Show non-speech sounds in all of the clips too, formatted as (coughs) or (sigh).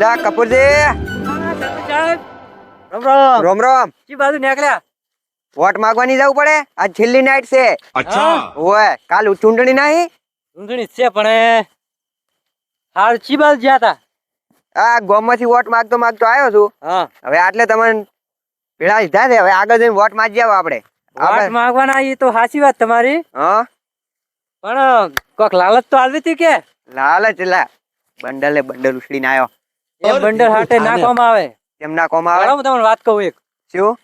લા કપૂરજી. રોમ રોમ. કી બાજુ નીકળ્યા. વોટ માગવાની જવું પડે? આ છેલ્લી નાઈટ છે. અચ્છા. ઓય કાલ ચૂંટણી નહીં? ચૂંટણી છે પણ હાલ ચી બાજુ જ્યાં હતા. આ ગોમમાંથી વોટ માંગતો માગતો આવ્યો છું. હવે આટલે તમને પેલા લીધા છે. હવે આગળ જઈને વોટ માંગી આવો આપણે. વોટ માગવાના એ તો સાચી વાત તમારી. હા? પણ કોક લાલચ તો આવી હતી કે? લાલચ લા બંડલે બંડલ ઉછળીને આવ્યો. એ બંડર હાટે નાખવામાં આવે. એમ નાખવામાં આવે? હું તમને વાત કહું એક. શું?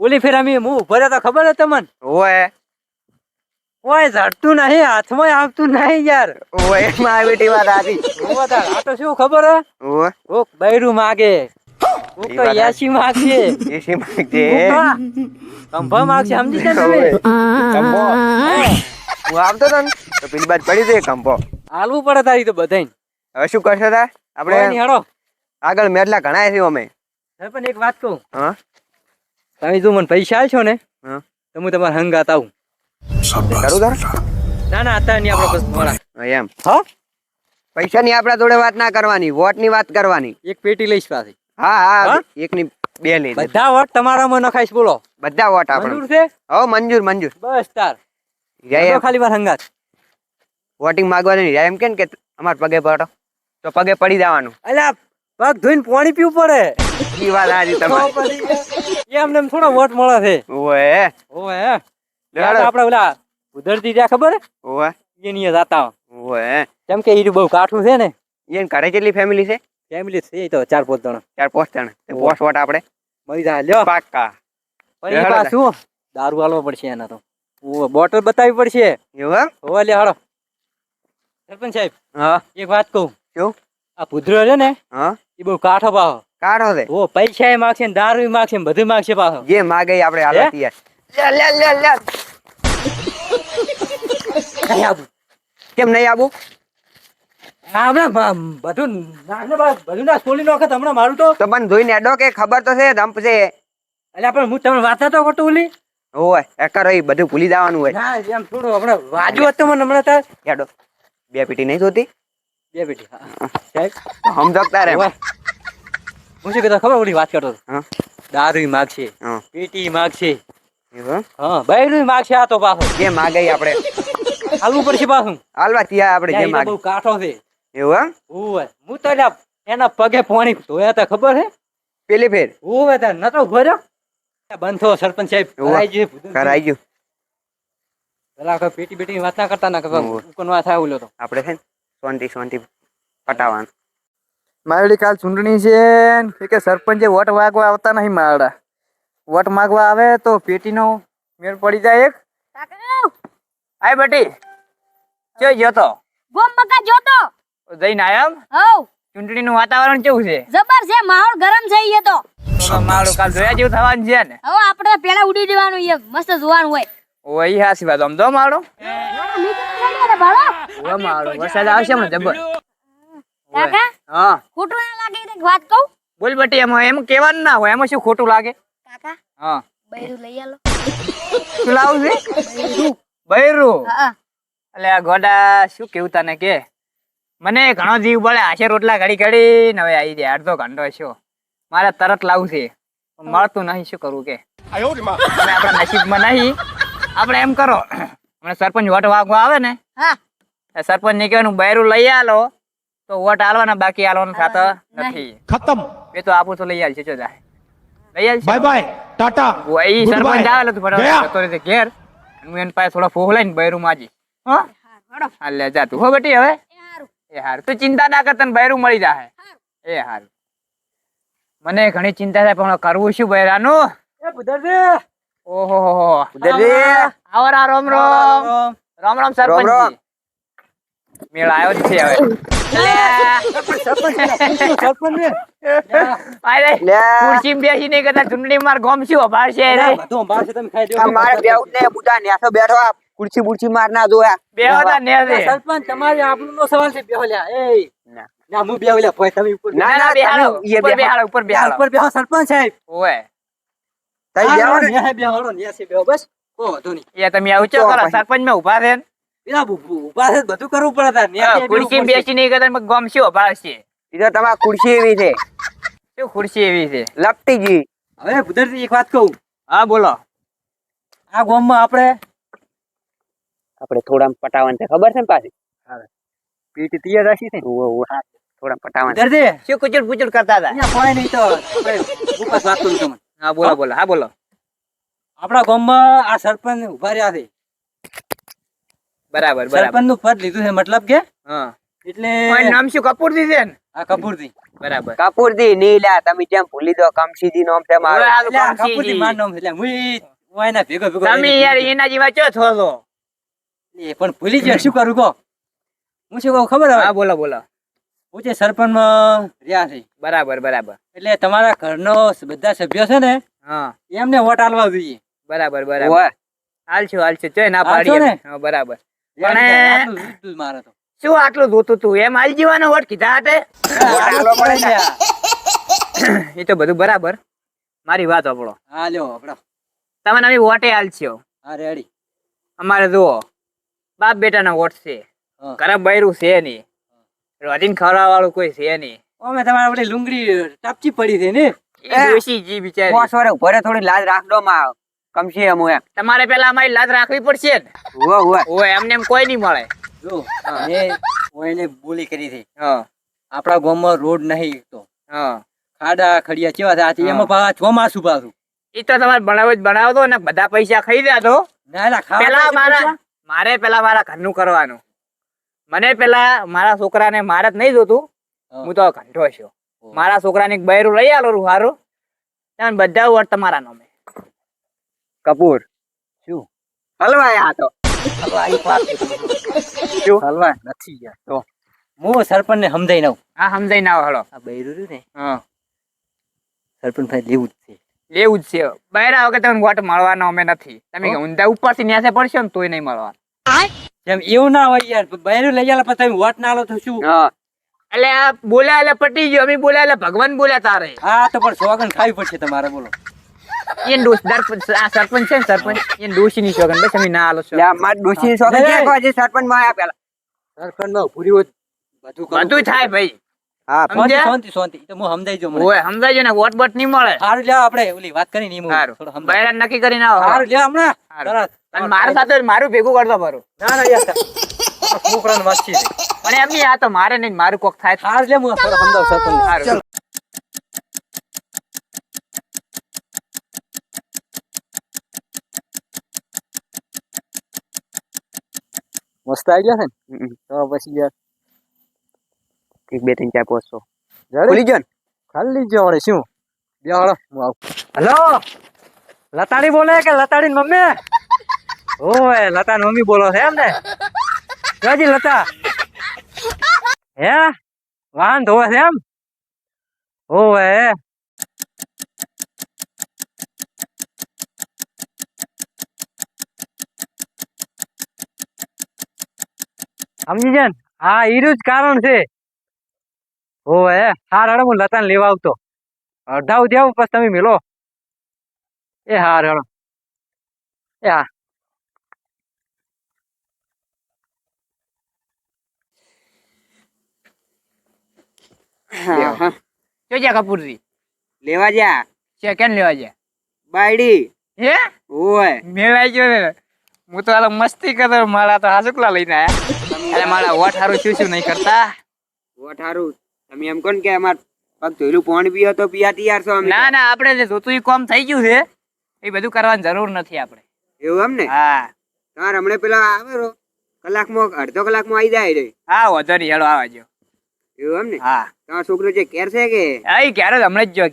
ઓલી ફેર અમે હું ઊભો રહ્યો તો ખબર હે તમને? ઓય ઓય ઝડતું નહીં હાથમાં આવતું નહીં યાર. ઓયમાં આવી બેટી વાત ઊભો થા. આ તો શું ખબર હે? ઓય. કોક બૈરું માગે હું તો યાસી માગશે એ શી માંગજે કંભા માગશે સમજી છે તમે? કંપો હું આવતો તો ને તો પેલી બાજ પડી ગઈ કંપો હાલવું પડે તારી તો બધાય હવે શું કરશે તા આપણે આપણે હેડો આગળ મેટલા ઘણા છે અમે. હવે પણ એક વાત કહું. હા? તમે જો મને પૈસા આલશો ને હા. તો હું તમારા હંગાત આવું. કરું તાર? ના ના અત્યારે નહીં આપણે બસ એમ. હા? પૈસાની આપણા જોડે વાત ના કરવાની વોટની વાત કરવાની. એક પેટી લઈશ પાછી. હા હા એક એકની બે લઈ બધા વોટ તમારામાં નખાઈશ બોલો. બધા વોટ આપણે. મંજૂર છે? હો મંજૂર મંજૂર. બસ તાર. હિરાએ ખાલી વાર હંગાત. વોટિંગ માંગવાની એમ કેમ કે અમાર પગે પડો? તો પગે પડી જવાનું. અલ્યા પગ ધોઈને પાણી પીવું પડે. ઈ વાત તમારી. એમને એમ થોડો વોટ મળે છે. ઓએ ઓએ આપડે આપણે ઓલા ઉધરતી ત્યાં ખબર ઓય એની જાતા ઓએ કેમ કે ઈ બહુ કાઠું છે ને. એને ઘરે કેટલી ફેમિલી છે? ફેમિલી છે તો ચાર પાંચ જણા. ચાર પાંચ જણ. પોસ્ટ વોટ આપણે? મળી જાય લ્યો. પાક્કા. પણ શું પાછું દારૂ હાલવો પડશે એના તો. ઓ બોટલ બતાવી પડશે. એવું એમ? લે હાડો સરપંચ સાહેબ હા. એક વાત કહું. શું? આ ભૂદરો છે ને હા? એ બહુ કાઠો પાહો. કાઢો છે? ઓ પૈસા એ માગશે ને દારૂ માગશે ને બધું માગશે પાછો જે માગે આપણે હાલત? યાર લે લે લે લે. નહીં કેમ નહીં આવું હમણાં બધું બધું ના ખોલી નાખે હમણાં મારું તો. તો ધોઈને એડો કે ખબર તો છે ધંપ છે. એટલે પણ હું તમને વાત તો કરતો ઓલી. ઓય એકાર બધું ભૂલી જવાનું હોય. ના એમ થોડું હમણાં વાજુ હતું મને હમણાં તાર. એડો બે પીટી નહીં જોતી બે બેટી હા. સાહેબ? સમજો હું શું કહેતો? ખબર ઓલી વાત કરતો હતો? હા. દારૂ માગશે હા. પેટી માગશે છે. એમ? હા બૈરું માગશે આ તો પાછો. જે માગે આપણે. હાલવું પડશે પાછું. હાલવા ત્યાં આપણે જે માગે. બહુ કાઠો છે. એવું એમ? હું તો એના પગે પાણી ધોયા હતા ખબર હે પેલી ફેર? ઓવે તાર નતો ભર્યો? બંધો સરપંચ સાહેબ. કરાઈ ગયું. કરાઈ ગયું. પેલા પેટી બેટી વાત ના કરતા ના. કરતા ઉકન વાત થાય ઓલો તો. આપણે છે ને શાંતિ શાંતિ પટાવાનું. મારડી કાલ ચૂંટણી છે કે સરપંચે વોટ માગવા આવતા નહીં મારડા વોટ માગવા આવે તો પેટીનો મેળ પડી જાય એક. આય બેટી ચો જોતો તો? ગોમ બકા જોતો જઈને આયમ એમ? હવ ચૂંટણીનું વાતાવરણ કેવું છે? જબર છે માહોલ ગરમ છે ગયો તો. તો મારું કાલ જોયા જેવું થવાનું છે ને? હવે આપણે પેલા ઉડી જવાનું એ મસ્ત જોવાનું હોય. ઓય હાસી વાત. આમ જો મારો ભાડો ઓય મારો વરસાદ આવશે હમણાં જબર. કાકા? હા. ખોટું ના લાગે એક વાત કહું? બોલ બટી એમાં એમ કહેવાનું ના હોય એમાં શું ખોટું લાગે? કાકા? હા. બૈરું લઈ આલો. શું લાવું છે? બૈરું. એટલે આ ગોડા શું કેવું તને કે? મને ઘણો જીવ બળે આશે રોટલા ઘડી ઘડી ને હવે આવી જાય અડધો ઘંટો છો મારે તરત લાવું છે. પણ મળતું નહીં શું કરવું કે? આપણા નસીબમાં નહીં. આપણે એમ કરો. હમણાં સરપંચ વટ વાગવા આવે ને સરપંચ ને કહેવાનું બૈરું લઈ આલો. તો વોટ આલવાના બાકી આલવાનું ખાતો નથી. ખતમ. એ તો આપું તો લઈ આલ છે જો. જાય લઈ આલ બાય બાય ટાટા ઓય સરપંચ આવે તો ફટાફટ જતો રહે ઘેર. હું એન પાસે થોડા ફોહ લઈને બૈરું માજી. હા? હા લે જા તું. હો બેટી હવે? એ હાર. તું ચિંતા ના કર તને બૈરું મળી જાહે. એ હારું. મને ઘણી ચિંતા થાય પણ કરવું શું બૈરાનું? એ બુધર ઓહો બુધર રે આવરા રોમ રામ રામ. રામ સરપંચ. મેળ આવ્યો જ છે હવે. ખુરશી બેસી નહીં કરતા ચૂંટણી માર ગોમ શું છે રે? બધું અંબાશે તમે ખાઈ આ મારે બેહું ને બુટા બેઠો આ કુર્સી બુરસી માર ના જોયા. બે હતા ને સરપંચ તમારે આપણું નો સવાલ છે બેહલ્યા એ ના. હું બેહલ્યા ભાઈ તમે ઉપર ના, બેહાડો. ઉપર બેહાડો. બેહાડો ઉપર બેહાડો. ઉપર બેહો સરપંચ સાહેબ. ઓય. તઈ ને. બેહો બસ. કોઈ વાંધો નહીં. એ તમે આવું છો કરો સરપંચમાં ઊભા છે પેલા ઊભા છે બધું કરવું પડે તાર ખુરશી બેસી નહીં કરતા ખુરશી એવી છે. શું ખુરશી એવી છે? લપટી જી હવે ભૂદરજી એક વાત કહું. હા બોલો. આ ગામમાં આપણે આપણે થોડા પટાવન છે ખબર છે ને પાછી? પીટી તૈયાર રાખી છે. થોડા પટાવન ભૂદરજી! શું કુચર પુચડ કરતા હતા? કોઈ નહીં તો વાત કરું તમને. હા બોલો બોલો હા બોલો. આપણા ગામમાં આ સરપંચ ઊભા રહ્યા છે. બરાબર બરાબર. સરપંચનું પદ લીધું છે મતલબ કે? એટલે નામ શું? કપૂરજી છે ને? આ કપૂરજી બરાબર. કપૂરજી નીલા તમે જેમ ભૂલી દો કમસીજી નામ છે મારું. કપૂરજી મારું નામ એટલે હું હું એના ભેગો ભેગો તમે યાર એના જેવા ચો છો છો? એ પણ ભૂલી ગયા શું કરું કહો? હું શું કહું ખબર હા બોલો બોલો. હું જે સરપંચમાં રહ્યા છે. બરાબર બરાબર. એટલે તમારા ઘરનો બધા સભ્યો છે ને હા. એમને વોટ આલવા જોઈએ. બરાબર. બરાબર. હાલ છું ચોય ના પાડી પાડીએ. હા બરાબર. પણ મારે તો. શું આટલું જોતું તું? એમ હાલ જીવાનો વોટ કીધા હાટે. (coughs) એ તો બધું બરાબર. મારી વાત આપણો હા લ્યો આપડો. તમને અમે વોટે હાલશો. હા રેડી અમારે જુઓ બાપ બેટાના વોટ છે. ઘરે બૈરું છે નહીં. રોજીન ખવડાવવા વાળું કોઈ છે નહીં. અમે તમારા વડે લુંગડી ટપચી પડી છે ને? એ ડોશી જી બિચારી વર્ષ ઊભો થોડી લાજ રાખડો માં કમસી એમ એમ તમારે પેલા અમારી લાજ રાખવી પડશે ને હોય ઓવે. ઓય એમને એમ કોઈ નહીં મળે. જો મેં કોઈને બોલી કરી હતી. આપણા ગામમાં રોડ નહીં તો. હા. ખાડા ખડિયા કેવા થાય. એમાં પાછા ચોમાસું પાછું. એ તો તમારે બનાવો જ બનાવો દો ને બધા પૈસા ખાઈ દે તો પેલા મારા મારે પેલા મારા ઘરનું કરવાનું. મને પેલા મારા છોકરાને મારે જ નહીં જોતું. હું. તો ઘંટો છું મારા છોકરાને બૈરું લઈ આલો રૂ હારું બધા વોટ તમારા નામે. કપૂર. શું? હલવાય આ તો. હલવા એક વાત કહું. હલવા નથી યાર. તો હું સરપંચ ને સમજાઈ નાવ હા સમજાઈ નાવ હળો. આ બૈરું ને? હા. સરપંચ ભાઈ લેવું જ છે. લેવું જ છે. બૈરા વગર તમને વોટ મળવાનો અમે નથી. તમે? ઊંધા ઉપરથી ન્યાસે પડશો ને તોય નહીં મળવાનું. જેમ એવું ના હોય યાર બૈરું લઈ ગયા પછી તમે વોટ ના આલો તો શું? હા. એટલે આ બોલ્યા એટલે પટી ગયો અમે બોલ્યા એટલે ભગવાન બોલ્યા તારે. હા તો પણ સોગન ખાવી પડશે તમારે બોલો. એ દોસ્તદાર આ સરપંચ છે ને સરપંચ? એ ડોશી ની શોગન બસ અમે ના આલો છો લે આ માર ડોશીની છોકરી લે. ક્યાં કોઈ સરપંચમાં આયા પેલા સરપંચ નો પૂરી હોય બધું બધું થાય ભાઈ. હા શાંતિ સમજ્યા? શાંતિ તો હું સમજાઈ જાઉં મને. ઓય સમજાજો ને વોટ બોટ નહીં મળે. સારું લ્યો આપણે ઓલી વાત કરી ને થોડું સારું સમજાય. નક્કી કરીને આવો. સારું લ્યો હમણાં. સારું. તરત. અને મારા સાથે મારું ભેગું કરતો ભરો ના ના યાર છોકરાને વાત છે. પણ એમ નહીં આ તો મારે નહીં મારું કોક થાય. સારું લ્યો હું થોડો સમજાવું સરપંચ સારું મસ્ત આઈડિયા છે ને. તો પછી યાર એક બે ત્રણ ચાર પાંચસો ખુલી ગયો ને? ખાલી જ વળે શું? બે વાળો. હું આવું. હેલો? લતાડી બોલે કે લતાડી મમ્મી? ઓય લતા મમ્મી બોલો છે એમ ને જોજી લતા. હે? વાહન ધોવે છે એમ? ઓય. સમજી છે ને? હા એનું જ કારણ છે. ઓય હાર હડો હું લતાને લેવા આવતો. અડધા ઉધી આવું પછી તમે મિલો. એ હાર હડો એ હા. જો જા કપૂરજી? લેવા જા છે કેમ લેવા જાય? બાયડી. હે? ઓય. મેળાઈ ગયો હું તો હાલ મસ્તી કરતો મારા તો હાસુકલા લઈને આયા. અરે મારા વોટ હારું શું શું નહીં કરતા? વોટ હારું? તમે એમ કોણ કે અમાર પગ ધોઈલું પોણ પીયો તો પીયા તૈયાર છો અમે ના ના આપણે જે જોતું એ કોમ થઈ ગયું છે. એ બધું કરવાની જરૂર નથી આપણે. એવું એમ ને? હા. તમારે હમણાં પેલા આવે રો કલાકમાં અડધો કલાકમાં આવી જાય રે. હા વધો નહીં હેડો આવજો એવું એમ ને? હા. તમારો છોકરો જે કેર છે કે? હા એ ક્યારે હમણાં જ જો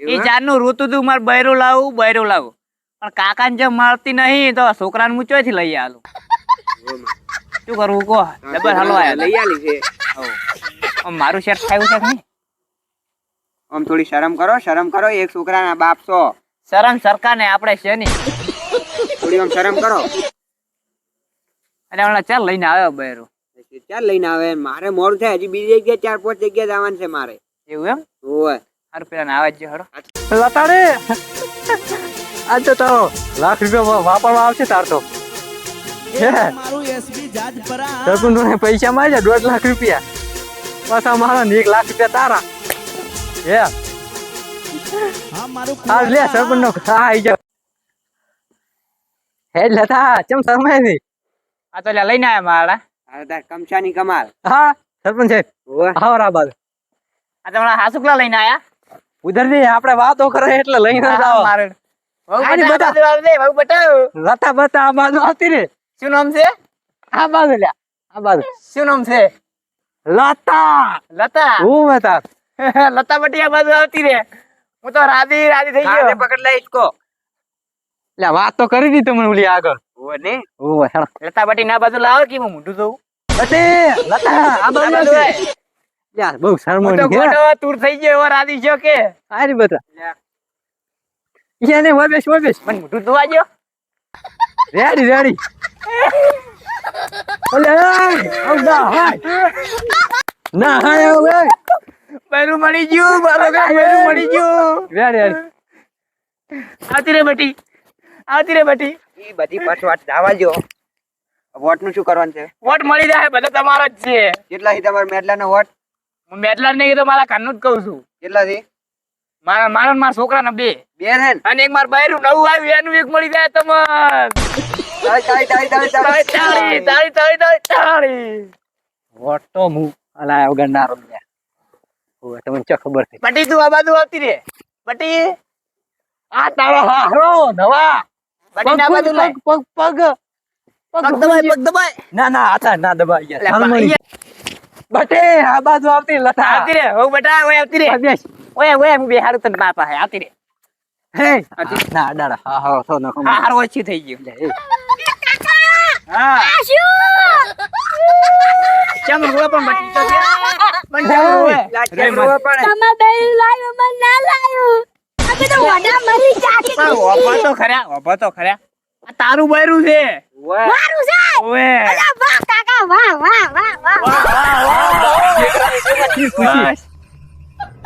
એવું એ? ચારનું રોતું તું મારે બૈરું લાવું બૈરું લાવું. પણ કાકાને જે મળતી નહીં તો છોકરાને હું ચોથી લઈ આલું. શું કરવું કહો? ડબલ હાલો લઈ આલી છે. આમ મારું શેર થયું છે નહીં? આમ થોડી શરમ કરો શરમ કરો એક છોકરાના બાપ છો. શરમ સરકારને આપણે છે નહીં. થોડી આમ શરમ કરો. અને હમણાં ચાલ લઈને આવ્યો બૈરું. ચાલ લઈને આવે મારે મોડું થાય હજી બીજી જગ્યાએ ચાર પાંચ જગ્યાએ જવાનું છે મારે. એવું એમ? હોય સારું પેલા આવે જ હડો લતાડે. આજ તો તારો લાખ રૂપિયા વાપરવા આવશે તાર તો. સરપંચ પૈસા માં દોઢ લાખ રૂપિયા. પાછા મારા ને એક લાખ રૂપિયા તારા. હે? હા લે સરપંચ હા આઈ જાવ હે લતા ચમ શરમાય છે આ તો લઈને આયા મારા. આ તાર કમાલ. હા સરપંચ સાહેબ ઓવે. આવો આ બાજુ આ તમારા હાસુકલા લઈને આયા. ઉધરથી આપણે વાતો કરે એટલે લઈને આવો. મારે લતા બતા આ બાજુ આવતી રે શું નામ છે? આ બાજુ લ્યા આ બાજુ. શું નામ છે? લતા. લતા. હું બતા (laughs) લતા બટી આ બાજુ આવતી રે હું તો રાધી રાધી થઈ ગયો. પકડ લે ઇસકો લે વાત તો કરી દી તમને ઓલી આગળ. ને. ઓય લતા બટી ના બાજુ લાવો કે હું મોઢું જોઉં બટે લતા આ બાજુ. યાર બહુ શરમ તો ગોડો તુર થઈ ગયો રાધી છો કે? આરી બતા. લ્યા. ઈને વબેશ વબેશ મને મોઢું ધોવા દ્યો. Ready ready. ઓલે આવ ના હાય. ના હાય હવે બૈરું મળી ગયું મારો કાંઈ બૈરું મળી ગયું. Ready ready. રે બટી આવતી રે બટી. ઈ બધી પછવાટ જવા જો વોટનું શું કરવાનું છે? વોટ મળી જાય બધો તમારો જ છે. કેટલા છે તમારા મેડલાનો વોટ? હું મેડલા નહીં તો મારા કાનનું જ કહું છું. કેટલા છે મારા મારા મારા છોકરાને બે. બે ને. અને એક માર બૈરું નવું આવ્યું એનું એક મળી જાય તમને. વોટો મુ અલા ગંડારો તમને ચા ખબર છે? બટી તું આ બાજુ આવતી રે. બટી. આ તારો હારો નવા. બટી ના પગ પગ પગ દબાય પગ દબાય. ના ના આતા ના દબાય યાર. બટે આ બાજુ આવતી લતા આવતી રે હો બટા ઓય આવતી રે બેસ. ઓય ઓય હું બે હારું તને બાપા પાસે આવતી રે હે? ના દાડા હા હા તો ના હા હારું ઓછી થઈ ગયું. હા આ શું ચામ રોવા પણ બટી તો ગયા પણ ચમ રોવે. રોવા પણ. તમે બે લાવ્યો મને ના લાયો. અમે તો વડા મરી જાતી પણ ઓભા તો ખરા ઓપા તો ખરા. આ તારું બૈરું છે. મારું છે? ઓવે અલા વાહ કાકા વાહ વાહ વાહ વાહ બસ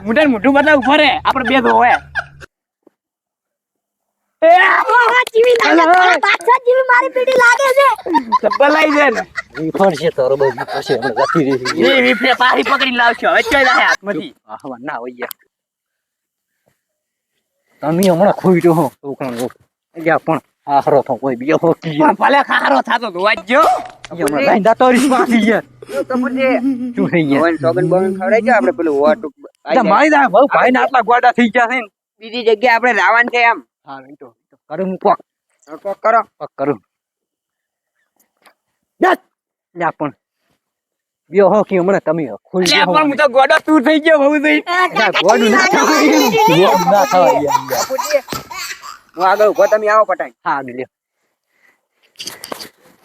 મોઢા મોઢું બદલા ઊભો રે આપડે બે ધોવે તમે હમણાં ખોઈ રહ્યો પણ હારો થો કોઈ બીજો ભલે ખારો થતો ધોવા જ ગયા સોગન બોગન આપણે પેલું વોટ. મારી દા બહુ ભાઈ ના આટલા ગોડા થઈ ગયા છે બીજી જગ્યા આપણે રાવણ છે એમ હા તો કરું હું કોક કોક કરો કોક કરું યાર લ્યા પણ બીજો હો કે હમણાં તમે અલ્યા પણ હું તો ગોડો તું થઈ ગયો બહુ થઈ ગોડું ના થાય ગોડું ના થાય હું આગળ ઊભો તમે આવો પટાઈ હા લ્યો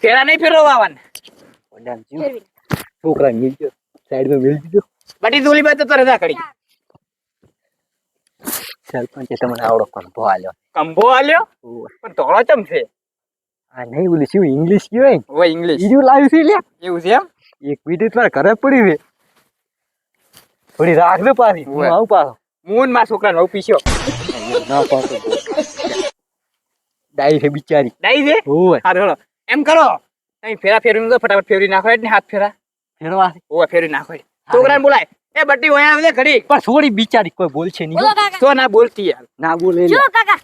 ફેરા નહીં ફેરવવાના છોકરા મિલ ગયો સાઈડમાં મિલ દીધો બટી દુલી બાદ તો રજા કરી. સરપંચે તમને આવડો કંભો આલ્યો. કંભો આલ્યો? પણ ધોળો ચમ છે? આ નહીં બોલી શું ઇંગ્લિશ કહેવાય ને? ઓય ઇંગ્લિશ બીજું લાવ્યું છે લે એવું છે એમ? એક બીજું તમારે ઘરે પડી છે. થોડી રાખ દે પાછી. હું આવું પાછો. મૂન ને છોકરા નો પીસ્યો ના પાછો ડાઈ છે બિચારી. ડાઈ છે? ઓય. હારું. એમ કરો. તમે ફેરા ફેરવી તો ફટાફટ ફેરવી નાખો એટલે હાથ ફેરા. ફેરવા. છે. ફેરવી નાખો. છોકરા છોકરાને બોલાય. એ બટ્ટી ઓય આવે ઘડી. પણ થોડી બિચારી કોઈ બોલશે નહીં. તો ના બોલતી યાર. ના બોલે જો કાકા.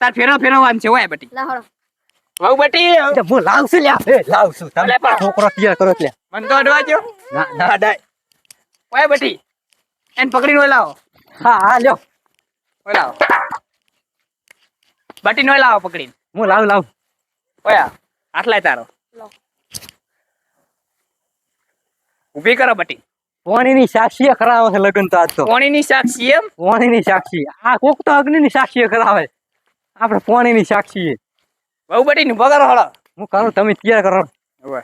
તાર ફેરવા ફેરવવાનું છે ઓય બટ્ટી. લાવ વહુ બટી હું લાવશું લ્યા. એ લાવશું. તમે પણ- છોકરો તૈયાર કરો એટલે. મન તો અડવાજો ના ના ડાય ઓય બટી એને પકડીને ઓય લાવો. હા હા લ્યો. ઓય લાવો. બટી નો લાવો પકડીને. હું લાવ લાવ. ઓય આ. હાથ લાય તારો. ઊભી કરો બટી. પાણીની સાક્ષીએ કરાવે છે લગ્ન તો આજ તો. કોણીની સાક્ષી એમ? પાણીની સાક્ષી. આ કોક તો અગ્નિની આપણે પાણીની સાક્ષી. બહુ બટી ઊભો કરો હળો. હું કરું તમે તૈયાર કરો. ઓય.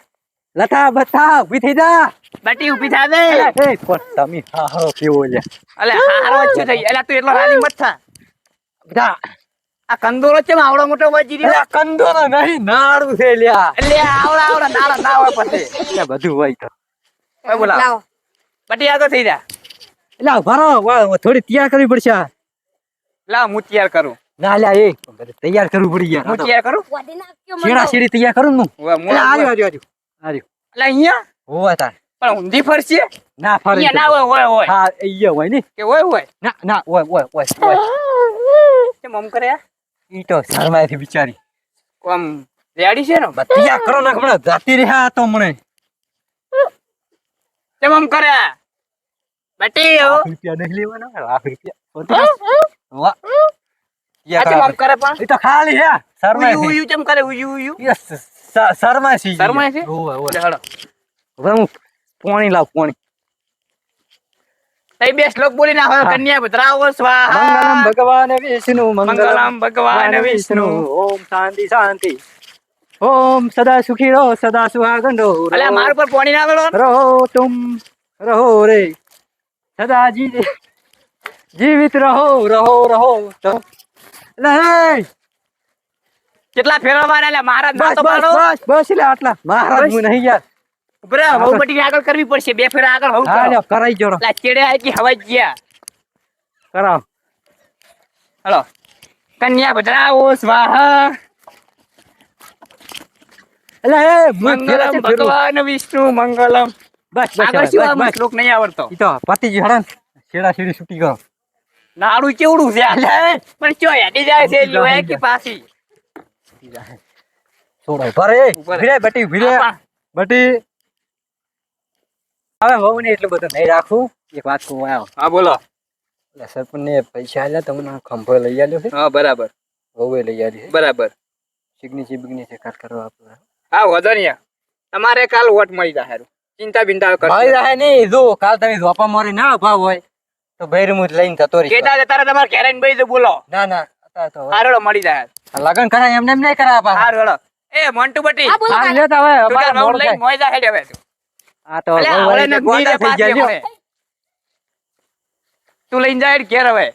લતા બતા ઊભી થઈ જા. બટી ઊભી થા દે. એ, પણ તમે હારો કેવો લે અલે હારો જ થઈ એટલે તું એટલો રાજી મત થા. બધા આ કંદોરો છે આવડો મોટો વજી રહ્યો કંદોરો નહીં નાડું છે લ્યા એટલે આવડા આવડા નાળા ના હોય પછી એટલે બધું હોય તો. ઓય બોલા લાવો. આગળ થઈ જા. એટલે ભરો થોડી તૈયાર કરવી પડશે લાવ હું તૈયાર કરું. ના લ્યા એ તૈયાર કરવું પડી ગયા. હું તૈયાર કરું? છેડા છેડી તૈયાર કરું નું હું? એટલે. આર્યો આર્યો આર્યો એટલે અહીંયા? હોવા તાર. પણ ઊંધી ફરશે? ના ફરે ના હોય હોય હોય. હા અહીંયા હોય ને. કે હોય હોય? ના ના હોય હોય હોય હોય. કેમ આમ કરે ઈ તો શરમાયથી બિચારી કોમ રેડી છે ને? બતિયા કરો ને હમણાં જાતી રહ્યા તો મને. કેમ આમ કરે? બટી રૂપિયા નહીં લેવાના લાખ રૂપિયા. વાહ. આ કેમ આમ કરે પણ? ઈ તો ખાલી હે શરમાય ઉયુ કેમ કરે? ઉયુ ઉયુ? યસ શરમાય છે શરમાય છે? હવે હું પાણી લાવ પાણી. તઈ બે શ્લોક બોલી નાખો. કન્યા સ્વાહા. મંગલમ ભગવાન વિષ્ણુ મંગલમ ભગવાન વિષ્ણુ. ઓમ શાંતિ શાંતિ. ઓમ સદા સુખી રહો સદા સુહાગન રહો. અલે માર પર પાણી ના આવેલો રહો તુમ રહો રે. સદા જી જીવિત રહો રહો રહો. તો લે કેટલા ફેરવવાના લે મહારાજ બસ બસ બસ એટલે આટલા. મહારાજ હું નહીં યાર. ઉભરે હવ બટી આગળ કરવી પડશે. બે ફેરા આગળ હવ હા કરો. કરાઈ જોડો. લા ચેડે આઈ હવા ગયા. કરાવ. હલો. કન્યા ભદ્રાવો સ્વાહા. એટલે એ મંગલમ ભગવાન વિષ્ણુ મંગલમ. બસ આગળ શું આ શ્લોક નહીં આવડતો? ઈ તો પતિજી હડન છેડા છેડી છૂટી ગયો. નાડું કેવડું છે આ? પણ ચો હેડી જાય છે લોહે કે પાછી? છોડો ભરે. ભીરે બટી ભીરે બટી હવે વહુ ને એટલું બધું નહીં રાખું. એક વાત કહું આવ્યો હા બોલો. એટલે સરપંચ ને પૈસા આલ્યા તમને ખંભો લઈ આવ્યો છે. હા બરાબર. વહુએ લઈ છે. બરાબર. સિગ્નેચર બિગ્નેચર કાટ કરવા આપણે હા વધો નહીં તમારે કાલ વોટ મળી જાય ચિંતા બિંતા ભાઈ મળી રહે નહીં. જો કાલ તમે ધોપા મારી ના ભાવ હોય તો બૈરમું જ લઈને જતો રહી કેતા તારે તમારે કેરેન ભાઈ બેસી બોલો. ના ના અત્યારે તો હારો મળી જાય લગન કરાય એમને એમ નહીં કરાય પાછા. હારું એ મોન્ટુ બટી હા બોલો હવે તું મોડું લઈને થાય. મોય જા હવે તું. આ તો તો ગોડા થઈ ગયા તું લઈને જાય ઘેર હવે.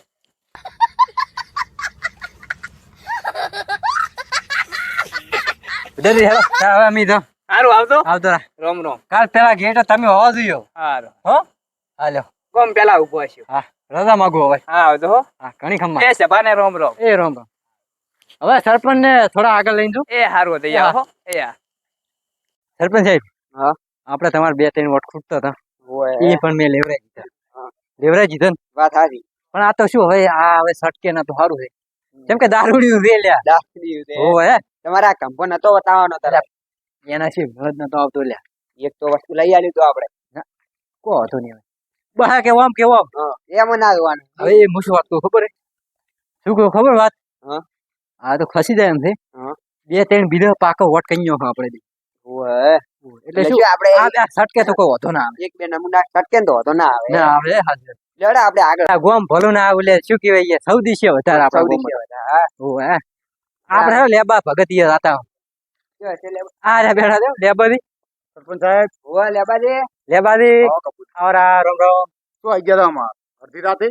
જલ્દી હેડો. હવે અમી તો. હારું આવતો આવતો રોમ રોમ. કાલ પેલા ગેટ તમે હોવા જોઈએ. હારું. હો? હાલો કોમ પેલા ઊભો હશું. હા રજા માગો હવે. હા આવતો હો. હા ઘણી ખમ્મા. એ સભાને રોમ રોમ. એ રોમ રામ. હવે સરપંચ ને થોડા આગળ લઈ જો એ હારું હતું યાર હો. એ સરપંચ સાહેબ. હા. આપણે તમારે બે ત્રણ વોટ ખૂટતા હતા. એ પણ મેં લેવરાઈ દીધા. લેવરાઈ દીધા ને? વાત સારી પણ આ તો શું હવે આ હવે સટકે ના તો સારું છે. કેમ કે દારૂડિયું રે લ્યા. ઓવે હે તમારે આ કંપો નતો બતાવવાનો તારે? એના છે ભરત નતો આવતો લ્યા. એક તો વસ્તુ લઈ આલી તો આપણે. કો હતો નહીં હવે. બહા કે આમ કેવો આમ? હા એમ ના જોવાનું હવે એ મુશ વાત તો ખબર શું કહું ખબર વાત? હા. આ તો ખસી જાય એમ છે. હા. બે ત્રણ બીજા પાકો વોટ કઈ આપણે. બી. ઓય એટલે શું? આપણે આ સટકે તો કોઈ વાંધો ના આવે. એક બે નમૂના છટકે તો વાંધો ના આવે. ના આવે હાજર લેવડે આપણે આગળ. ગોમ ભલું ના આવે શું કહેવાય સૌ સૌદી છે વધારે આપણે સૌદી ગોમમાં. છે બધા. હા. ઓવે હે. આપણે હવે લેબા ભગતિયા હતા? આ રે બેડા દેવ લેબાજી સરપંચ સાહેબ. ઓય લેબાજી લેબાજી આવરા રોમ રોમ. શું આવી ગયા અમાર અડધી રાતે?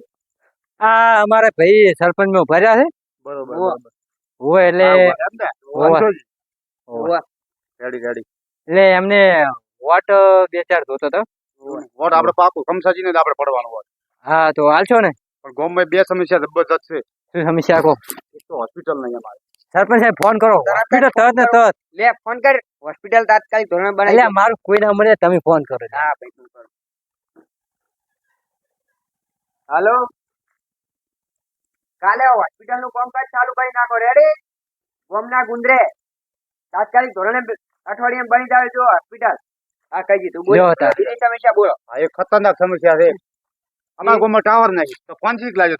આ અમારે ભાઈ સરપંચમાં ભર્યા છે. બરોબર ઓવા. હોય એટલે રેડી રેડી એટલે એમને વોટ બે ચાર જોતો હતો વોટ આપણે પાકું. ખમસાજીને ને આપણે પડવાનું હોય હા તો હાલશો ને? પણ ગામમાં બે સમસ્યા જબરદસ્ત છે. શું સમસ્યા કહો એક તો હોસ્પિટલ નહીં અમારે. સરપંચ સાહેબ ફોન કરો. હોસ્પિટલ તરત ને તરત. લે ફોન કર. હોસ્પિટલ તાત્કાલિક ધોરણે બનાવી એટલે મારું કોઈ ના મળે તમે ફોન કરો. હા ભાઈ ફોન કરો. હાલો? કાલે હોસ્પિટલનું કામકાજ ચાલુ કરી નાખો. રેડી ગોમના ગુંદરે. તાત્કાલિક ધોરણે બ- અઠવાડિયે બની જાય જો હોસ્પિટલ આ કહી દીધું બોલો. બીજી સમસ્યા બોલો હા એ ખતરનાક સમસ્યા છે અમારા ગામમાં ટાવર નહીં તો ફોન શીખ લાગ્યો